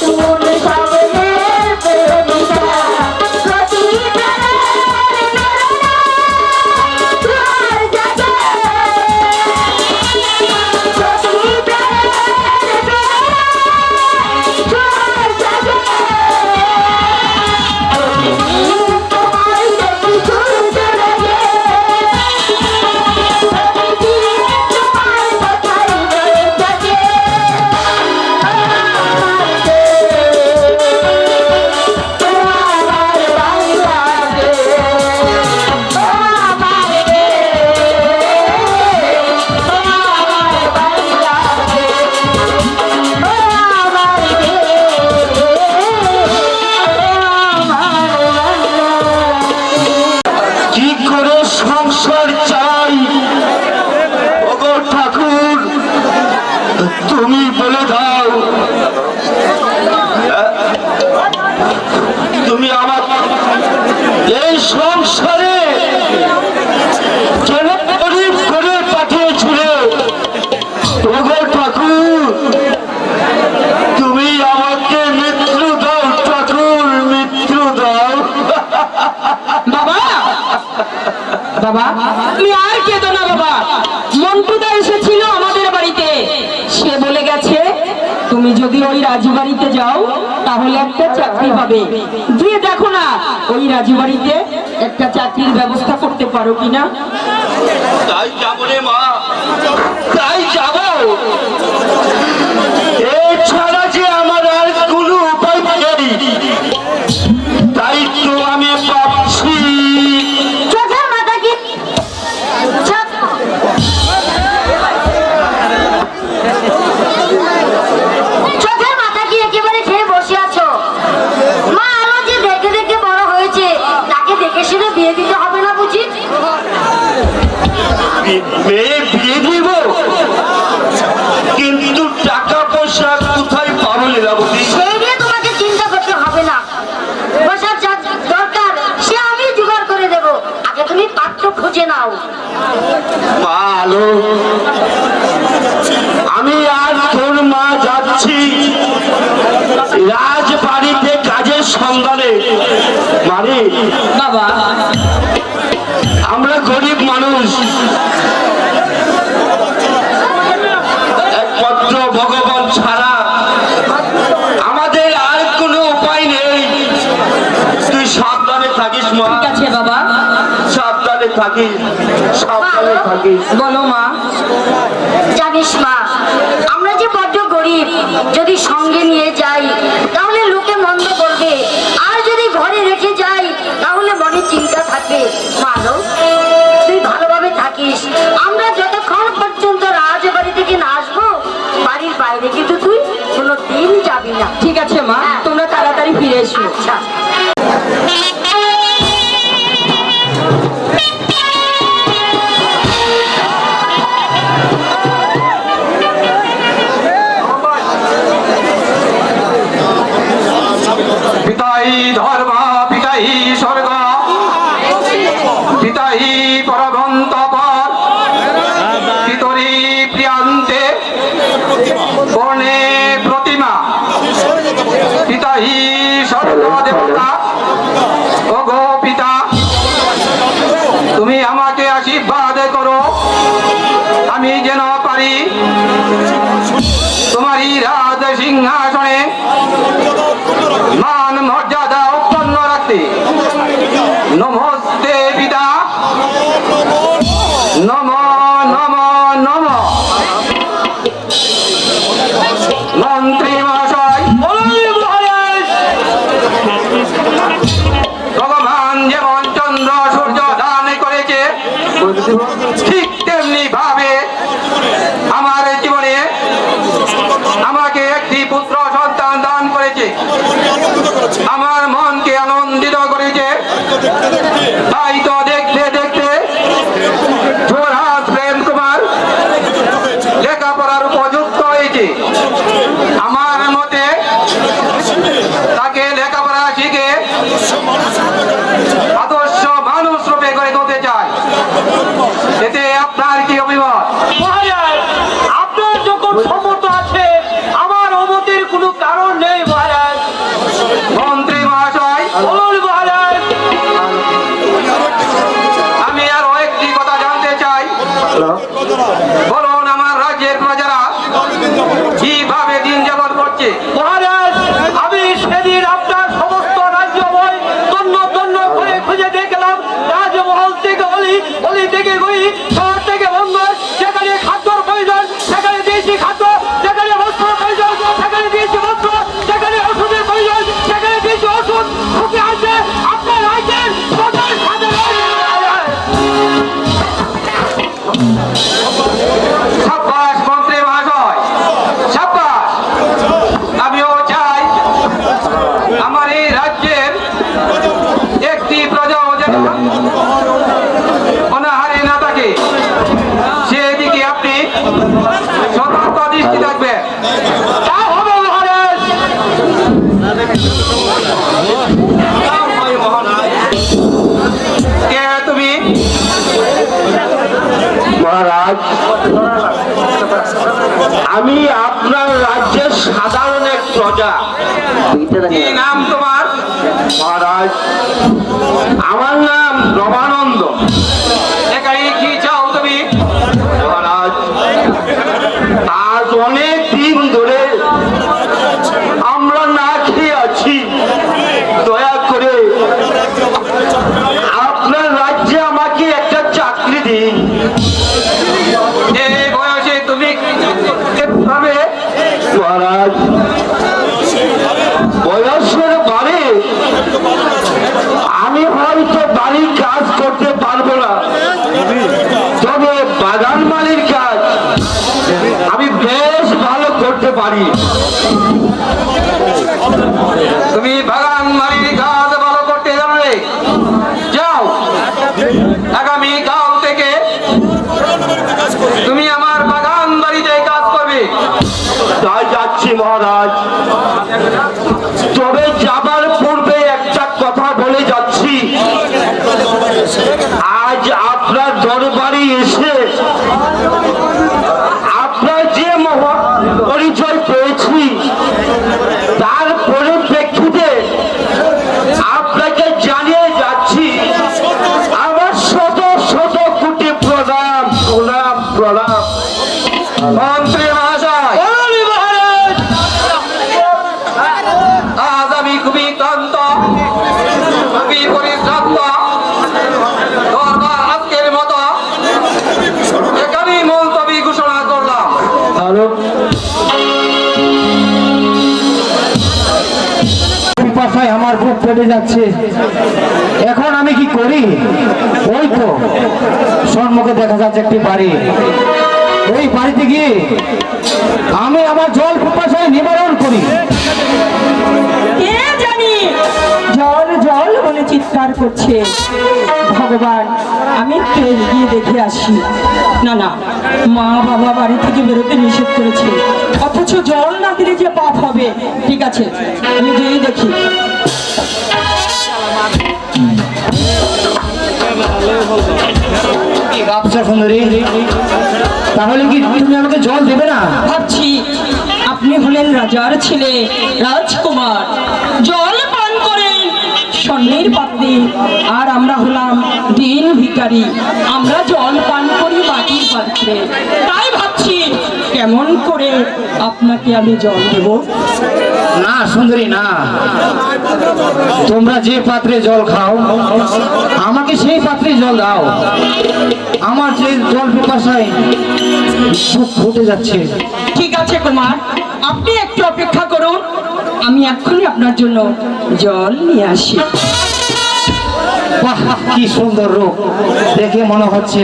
So. বাবা। তুমি আর কেঁদো না বাবা। মন্টুদা এসেছিল আমাদের বাড়িতে। সে বলে গেছে, তুমি যদি ওই রাজু বাড়িতে যাও, তাহলে একটা চাকরি হবে। গিয়ে দেখো না, ওই রাজু বাড়িতে একটা চাকরির ব্যবস্থা করতে পারো কিনা। তাই যাব তাই যাব। এছাড়া যে আমার খুঁজে নাও। ভালো আমি আর তোর মা যাচ্ছি রাজবাড়িতে কাজের সন্ধানে। মানে বাবা। আমরা গরিব মানুষ। আমরা যে বড্ড গরিব যদি সঙ্গে নিয়ে যাই তাহলে লোকে মন্দ করবে আর যদি ঘরে রেখে যাই তাহলে মনে চিন্তা থাকবে। ভালো তুই ভালোভাবে থাকিস। আমরা যতক্ষণ পর্যন্ত রাজবাড়ি থেকে না আসব বাড়ির বাইরে কিন্তু তুই কোনো দিন যাবি না। ঠিক আছে মা হ্যাঁ। তোমরা তাড়াতাড়ি ফিরে এসো। আচ্ছা। বিদ্যাহি প্রিয়ান্তে বর্ণে প্রতিমা। পিতাহি সর্বদেবতা। ও গো পিতা, তুমি আমাকে আশীর্বাদ করো। আমি যেন পারি তোমারই রাজ সিংহাসনে মান মর্যাদা সম্পর্কে মহারাজ। আমি আপনার রাজ্যের সাধারণ এক প্রজা। কি নাম তোমার? মহারাজ আমার নাম রমানন্দ। 第一个 করতে পারি। তুমি বাগান মালিক আর ফেটে যাচ্ছে। এখন আমি কি করি? ওই তো সম্মুখে দেখা যাচ্ছে একটি বাড়ি। ওই বাড়িতে গিয়ে আমি আমার জল পিপাসায় নিবারণ করি। জল জল বলে চিৎকার করছে। ভগবান, আমি একটু এগিয়ে দেখে আসি। না না, মা বাবা বাড়ি থেকে বেরোতে নিষেধ করেছে। অথচ জল না দিলে যে পাপ হবে। ঠিক আছে, আমি গিয়ে দেখি। তাহলে কি তুমি আমাকে জল দেবে না? ভাবছি আপনি হলেন রাজার ছেলে, রাজকুমার। জল পান করেন স্বর্ণের পাত্রে আর আমরা হলাম দিন ভিখারি। আমরা জল পান করি মাটির পাত্রে। তাই ভাবছি কেমন আপনাকে আমি জল দেব। না সুন্দরী না। তোমরা যে পাত্রে জল খাও আমাকে সেই পাত্রে জল দাও। আমার যে জল পিপাসায় বুক ফুটে যাচ্ছে। ঠিক আছে কুমার আপনি একটু অপেক্ষা করুন। আমি এক্ষুনি আপনার জন্য জল নিয়ে আসি। বাহ কি সুন্দর রূপ। দেখে মনে হচ্ছে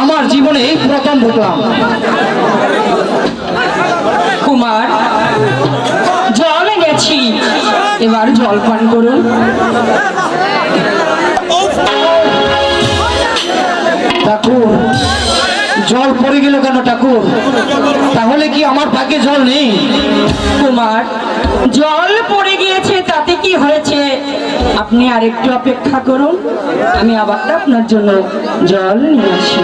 আমার জীবনে এই প্রথম ঢুকলাম কুমার জল এনেছি এবার জল পান করুন। ঠাকুর, জল পড়ে গেল কেন ঠাকুর? তাহলে কি আমার ভাগ্যে জল নেই? কুমার জল পড়ে গিয়েছে, তাতে কি হয়েছে? আপনি আরেকটু অপেক্ষা করুন। আমি আবার আপনার জন্য জল নিয়ে আসি।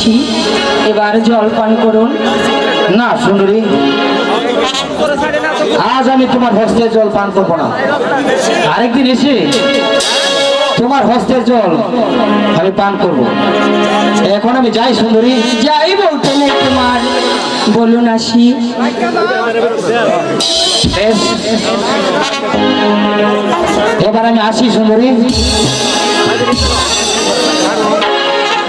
জল এবার জল পান করুন। না সুন্দরী। আজ আমি তোমার হস্তের জল পান করব না। আরেকদিন এসে তোমার হস্তের জল আমি পান করব। এখন আমি যাই সুন্দরী। যাই বলতেন এই কুমার বলুন আসি। এবার আমি আসি সুন্দরী।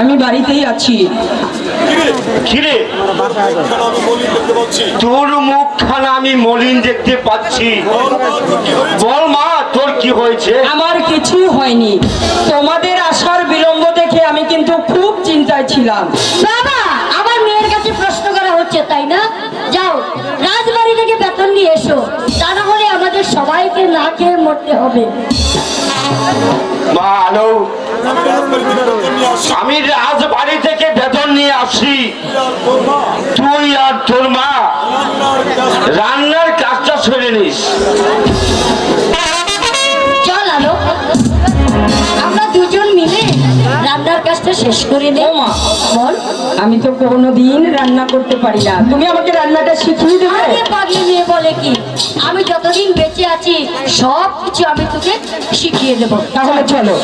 আমি বাড়িতেই আছি। কিরে? তোর মুখখানা আমি মলিন দেখতে পাচ্ছি। বল মা তোর কি হয়েছে? আমার কিছু হয়নি। তোমাদের আসার বিলম্ব দেখে আমি কিন্তু খুব চিন্তায় ছিলাম। বাবা আমার মেয়ের কাছে প্রশ্ন করা হচ্ছে তাই না? যাও রাজবাড়ি থেকে বেতন নিয়ে এসো। সবাইকে না খেয়ে মরতে হবে। আমি আজ বাড়ি থেকে বেতন নিয়ে আসি। তুই আর তোর মা শেষ করে দে। বল। আমি তো কোনোদিন রান্না করতে পারি না। তুমি আমাকে রান্নাটা শিখিয়ে দেবে? আরে পাগলি মেয়ে বলে কি? আমি যতদিন বেঁচে আছি সব কিছু আমি তোকে শিখিয়ে দেব। তাহলে চলো।